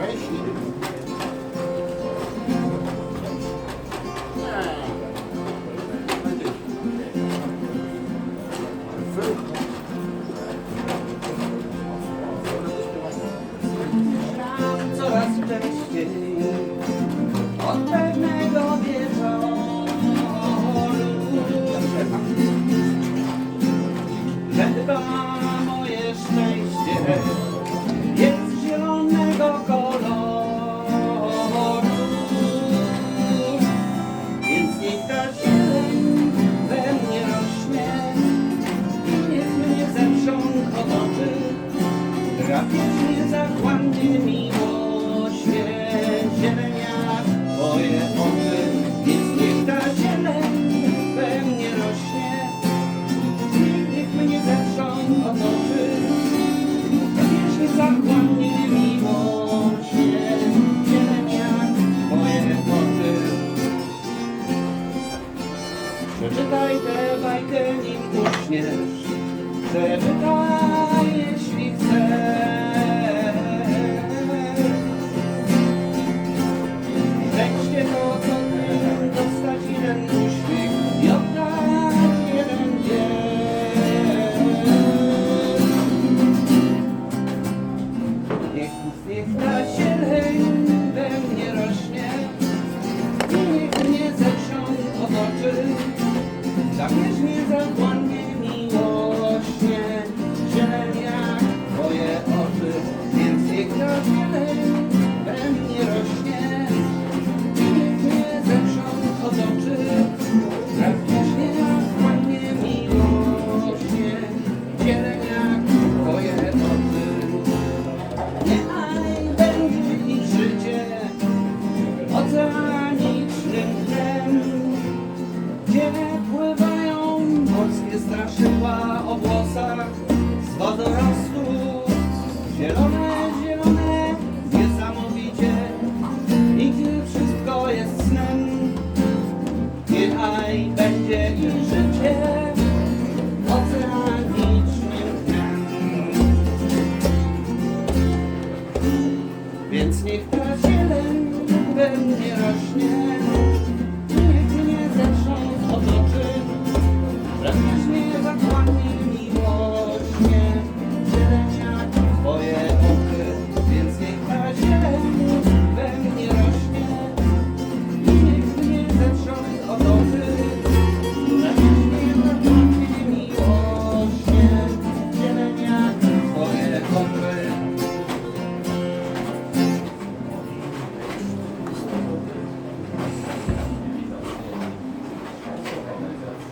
Thank you. Bajkę, nim uśniesz. Przeczytaj, jeśli chcesz. Tekście to, co ty dostać jeden uśmiech i oddać jeden dzień. Niech, niech ta zieleń we 你在画 straszydła o włosach z wodorostu. Zielone, zielone, niesamowicie i gdy wszystko jest snem, niechaj będzie ich życie oceanicznym dnem. Więc niech ta zieleń we mnie rośnie